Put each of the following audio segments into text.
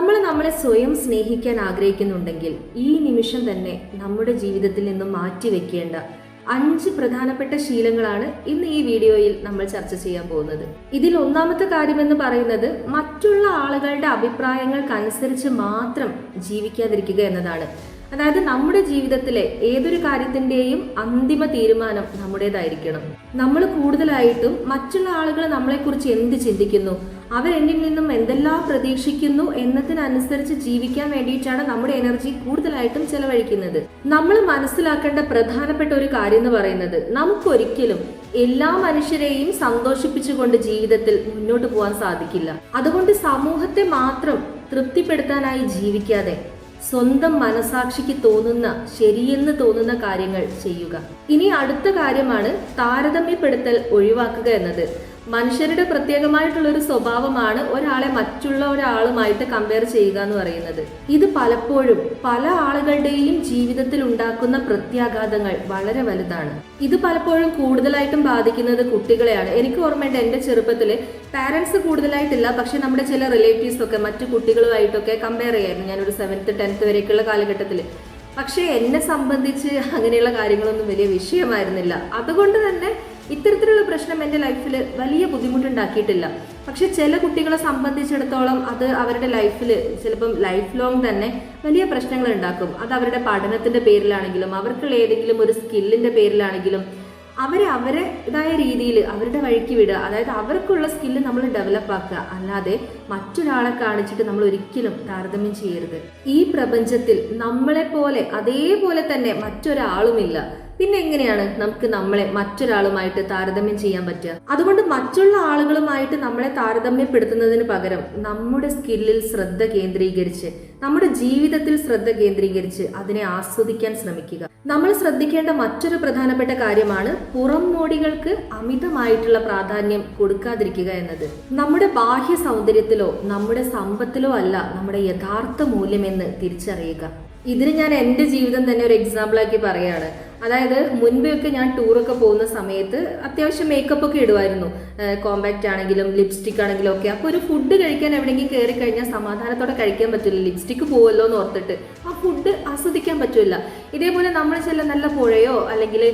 നമ്മൾ നമ്മളെ സ്വയം സ്നേഹിക്കാൻ ആഗ്രഹിക്കുന്നുണ്ടെങ്കിൽ ഈ നിമിഷം തന്നെ നമ്മുടെ ജീവിതത്തിൽ നിന്നും മാറ്റിവെക്കേണ്ട അഞ്ച് പ്രധാനപ്പെട്ട ശീലങ്ങളാണ് ഇന്ന് ഈ വീഡിയോയിൽ നമ്മൾ ചർച്ച ചെയ്യാൻ പോകുന്നത്. ഇതിൽ ഒന്നാമത്തെ കാര്യമെന്ന് പറയുന്നത് മറ്റുള്ള ആളുകളുടെ അഭിപ്രായങ്ങൾക്കനുസരിച്ച് മാത്രം ജീവിക്കാതിരിക്കുക എന്നതാണ്. അതായത് നമ്മുടെ ജീവിതത്തിലെ ഏതൊരു കാര്യത്തിന്റെയും അന്തിമ തീരുമാനം നമ്മുടേതായിരിക്കണം. നമ്മൾ കൂടുതലായിട്ടും മറ്റുള്ള ആളുകൾ നമ്മളെക്കുറിച്ച് എന്ത് ചിന്തിക്കുന്നു? അവർ എന്നിൽ നിന്നും എന്തെല്ലാം പ്രതീക്ഷിക്കുന്നു എന്നതിനനുസരിച്ച് ജീവിക്കാൻ വേണ്ടിയിട്ടാണ് നമ്മുടെ എനർജി കൂടുതലായിട്ടും ചെലവഴിക്കുന്നത്. നമ്മൾ മനസ്സിലാക്കേണ്ട പ്രധാനപ്പെട്ട ഒരു കാര്യം എന്ന് പറയുന്നത് നമുക്കൊരിക്കലും എല്ലാ മനുഷ്യരെയും സന്തോഷിപ്പിച്ചുകൊണ്ട് ജീവിതത്തിൽ മുന്നോട്ട് പോകാൻ സാധിക്കില്ല. അതുകൊണ്ട് സമൂഹത്തെ മാത്രം തൃപ്തിപ്പെടുത്താനായി ജീവിക്കാതെ സ്വന്തം മനസാക്ഷിക്ക് തോന്നുന്ന ശരിയെന്ന് തോന്നുന്ന കാര്യങ്ങൾ ചെയ്യുക. ഇനി അടുത്ത കാര്യമാണ് താരതമ്യപ്പെടുത്തൽ ഒഴിവാക്കുക എന്നത്. മനുഷ്യരുടെ പ്രത്യേകമായിട്ടുള്ള ഒരു സ്വഭാവമാണ് ഒരാളെ മറ്റുള്ള ഒരാളുമായിട്ട് കമ്പയർ ചെയ്യുക എന്ന് പറയുന്നത്. ഇത് പലപ്പോഴും പല ആളുകളുടെയും ജീവിതത്തിൽ ഉണ്ടാക്കുന്ന പ്രത്യാഘാതങ്ങൾ വളരെ വലുതാണ്. ഇത് പലപ്പോഴും കൂടുതലായിട്ടും ബാധിക്കുന്നത് കുട്ടികളെയാണ്. എനിക്ക് ഓർമ്മയുണ്ട് എന്റെ ചെറുപ്പത്തിൽ പാരൻസ് കൂടുതലായിട്ടില്ല പക്ഷെ നമ്മുടെ ചില റിലേറ്റീവ്സ് ഒക്കെ മറ്റു കുട്ടികളുമായിട്ടൊക്കെ കമ്പയർ ചെയ്യായിരുന്നു. ഞാനൊരു സെവൻത്ത് ടെൻത്ത് വരെയൊക്കെയുള്ള കാലഘട്ടത്തിൽ പക്ഷേ എന്നെ സംബന്ധിച്ച് അങ്ങനെയുള്ള കാര്യങ്ങളൊന്നും വലിയ വിഷയമായിരുന്നില്ല. അതുകൊണ്ട് തന്നെ ഇത്തരത്തിലുള്ള പ്രശ്നം എന്റെ ലൈഫിൽ വലിയ ബുദ്ധിമുട്ടുണ്ടാക്കിയിട്ടില്ല. പക്ഷെ ചില കുട്ടികളെ സംബന്ധിച്ചിടത്തോളം അത് അവരുടെ ലൈഫിൽ ചിലപ്പം ലൈഫ് ലോങ് തന്നെ വലിയ പ്രശ്നങ്ങൾ ഉണ്ടാക്കും. അത് അവരുടെ പഠനത്തിന്റെ പേരിലാണെങ്കിലും അവർക്കുള്ള ഏതെങ്കിലും ഒരു സ്കില്ലിന്റെ പേരിലാണെങ്കിലും അവരെ അവരെ അവരുടേതായ രീതിയിൽ അവരുടെ വഴിക്ക് വിടുക. അതായത് അവർക്കുള്ള സ്കില്ല് നമ്മൾ ഡെവലപ്പ് ആക്കുക. അല്ലാതെ മറ്റൊരാളെ കാണിച്ചിട്ട് നമ്മൾ ഒരിക്കലും താരതമ്യം ചെയ്യരുത്. ഈ പ്രപഞ്ചത്തിൽ നമ്മളെ പോലെ അതേപോലെ തന്നെ മറ്റൊരാളുമില്ല. പിന്നെ എങ്ങനെയാണ് നമുക്ക് നമ്മളെ മറ്റൊരാളുമായിട്ട് താരതമ്യം ചെയ്യാൻ പറ്റുക? അതുകൊണ്ട് മറ്റുള്ള ആളുകളുമായിട്ട് നമ്മളെ താരതമ്യപ്പെടുത്തുന്നതിന് പകരം നമ്മുടെ സ്കില്ലിൽ ശ്രദ്ധ കേന്ദ്രീകരിച്ച് നമ്മുടെ ജീവിതത്തിൽ ശ്രദ്ധ കേന്ദ്രീകരിച്ച് അതിനെ ആസ്വദിക്കാൻ ശ്രമിക്കുക. നമ്മൾ ശ്രദ്ധിക്കേണ്ട മറ്റൊരു പ്രധാനപ്പെട്ട കാര്യമാണ് പുറം മോടികൾക്ക് അമിതമായിട്ടുള്ള പ്രാധാന്യം കൊടുക്കാതിരിക്കുക എന്നത്. നമ്മുടെ ബാഹ്യ സൗന്ദര്യത്തിലോ നമ്മുടെ സമ്പത്തിലോ അല്ല നമ്മുടെ യഥാർത്ഥ മൂല്യമെന്ന് തിരിച്ചറിയുക. ഇതിന് ഞാൻ എന്റെ ജീവിതം തന്നെ ഒരു എക്സാമ്പിൾ ആക്കി പറയാണ്. അതായത് മുൻപൊക്കെ ഞാൻ ടൂറൊക്കെ പോകുന്ന സമയത്ത് അത്യാവശ്യം മേക്കപ്പ് ഒക്കെ ഇടുമായിരുന്നു കോമ്പാക്റ്റ് ആണെങ്കിലും ലിപ്സ്റ്റിക് ആണെങ്കിലും ഒക്കെ. അപ്പോൾ ഒരു ഫുഡ് കഴിക്കാൻ എവിടെയെങ്കിലും കയറി കഴിഞ്ഞാൽ സമാധാനത്തോടെ കഴിക്കാൻ പറ്റില്ല. ലിപ്സ്റ്റിക് പോവല്ലോ എന്ന് ഓർത്തിട്ട് ആ ഫുഡ് ആസ്വദിക്കാൻ പറ്റില്ല. ഇതേപോലെ നമ്മൾ ചില നല്ല പുഴയോ അല്ലെങ്കിൽ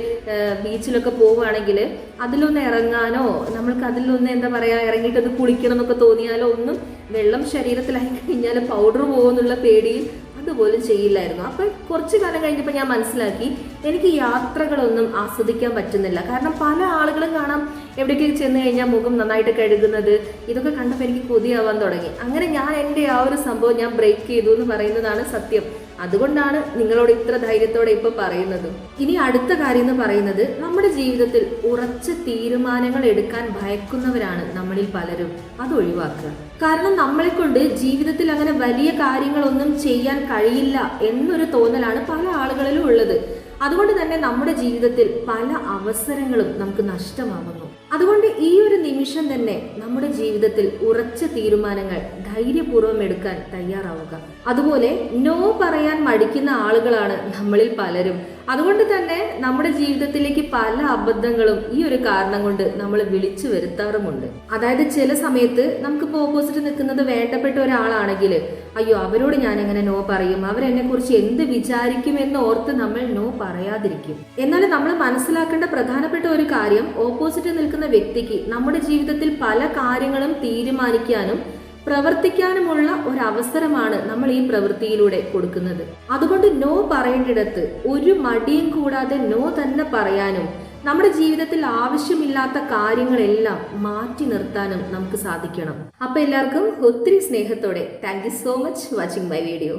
ബീച്ചിലൊക്കെ പോവുകയാണെങ്കിൽ അതിലൊന്ന് ഇറങ്ങാനോ നമ്മൾക്ക് അതിലൊന്ന് എന്താ പറയുക ഇറങ്ങിയിട്ടൊന്ന് കുളിക്കണം എന്നൊക്കെ തോന്നിയാലോ ഒന്നും വെള്ളം ശരീരത്തിലായി കഴിഞ്ഞാൽ പൗഡർ പോകുമെന്നുള്ള പേടിയിൽ അതുപോലും ചെയ്യില്ലായിരുന്നു. അപ്പൊ കുറച്ചു കാലം കഴിഞ്ഞപ്പോൾ ഞാൻ മനസ്സിലാക്കി എനിക്ക് യാത്രകളൊന്നും ആസ്വദിക്കാൻ പറ്റുന്നില്ല. കാരണം പല ആളുകളും കാണാം എവിടേക്ക് ചെന്ന് കഴിഞ്ഞാൽ മുഖം നന്നായിട്ട് കഴുകുന്നത് ഇതൊക്കെ കണ്ടപ്പോൾ എനിക്ക് കൊതിയാവാൻ തുടങ്ങി. അങ്ങനെ ഞാൻ എന്റെ ആ ഒരു സംഭവം ഞാൻ ബ്രേക്ക് ചെയ്തു എന്ന് പറയുന്നതാണ് സത്യം. അതുകൊണ്ടാണ് നിങ്ങളോട് ഇത്ര ധൈര്യത്തോടെ ഇപ്പൊ പറയുന്നത്. ഇനി അടുത്ത കാര്യം എന്ന് പറയുന്നത് നമ്മുടെ ജീവിതത്തിൽ ഉറച്ച തീരുമാനങ്ങൾ എടുക്കാൻ ഭയക്കുന്നവരാണ് നമ്മളിൽ പലരും. അത് ഒഴിവാക്കുക. കാരണം നമ്മളെ കൊണ്ട് ജീവിതത്തിൽ അങ്ങനെ വലിയ കാര്യങ്ങളൊന്നും ചെയ്യാൻ കഴിയില്ല എന്നൊരു തോന്നലാണ് പല ആളുകളിലും ഉള്ളത്. അതുകൊണ്ട് തന്നെ നമ്മുടെ ജീവിതത്തിൽ പല അവസരങ്ങളും നമുക്ക് നഷ്ടമാകുന്നു. അതുകൊണ്ട് ഈ ഒരു നിമിഷം തന്നെ നമ്മുടെ ജീവിതത്തിൽ ഉറച്ച തീരുമാനങ്ങൾ ധൈര്യപൂർവം എടുക്കാൻ തയ്യാറാവുക. അതുപോലെ നോ പറയാൻ മടിക്കുന്ന ആളുകളാണ് നമ്മളിൽ പലരും. അതുകൊണ്ട് തന്നെ നമ്മുടെ ജീവിതത്തിലേക്ക് പല അബദ്ധങ്ങളും ഈ ഒരു കാരണം കൊണ്ട് നമ്മൾ വിളിച്ചു വരുത്താറുമുണ്ട്. അതായത് ചില സമയത്ത് നമുക്കിപ്പോൾ ഓപ്പോസിറ്റ് നിൽക്കുന്നത് വേണ്ടപ്പെട്ട ഒരാളാണെങ്കിൽ അയ്യോ അവരോട് ഞാൻ എങ്ങനെ നോ പറയും? അവരെന്നെ കുറിച്ച് എന്ത് വിചാരിക്കുമെന്ന് ഓർത്ത് നമ്മൾ നോ പറയാതിരിക്കും. എന്നാൽ നമ്മൾ മനസ്സിലാക്കേണ്ട പ്രധാനപ്പെട്ട ഒരു കാര്യം ഓപ്പോസിറ്റ് നിൽക്കുന്ന വ്യക്തിക്ക് നമ്മുടെ ജീവിതത്തിൽ പല കാര്യങ്ങളും തീരുമാനിക്കാനും പ്രവർത്തിക്കാനുമുള്ള ഒരു അവസരമാണ് നമ്മൾ ഈ പ്രവൃത്തിയിലൂടെ കൊടുക്കുന്നത്. അതുകൊണ്ട് നോ പറയേണ്ടിടത്ത് ഒരു മടിയും കൂടാതെ നോ തന്നെ പറയാനും നമ്മുടെ ജീവിതത്തിൽ ആവശ്യമില്ലാത്ത കാര്യങ്ങളെല്ലാം മാറ്റി നിർത്താനും നമുക്ക് സാധിക്കണം. അപ്പൊ എല്ലാവർക്കും ഒത്തിരി സ്നേഹത്തോടെ thank so much watching my video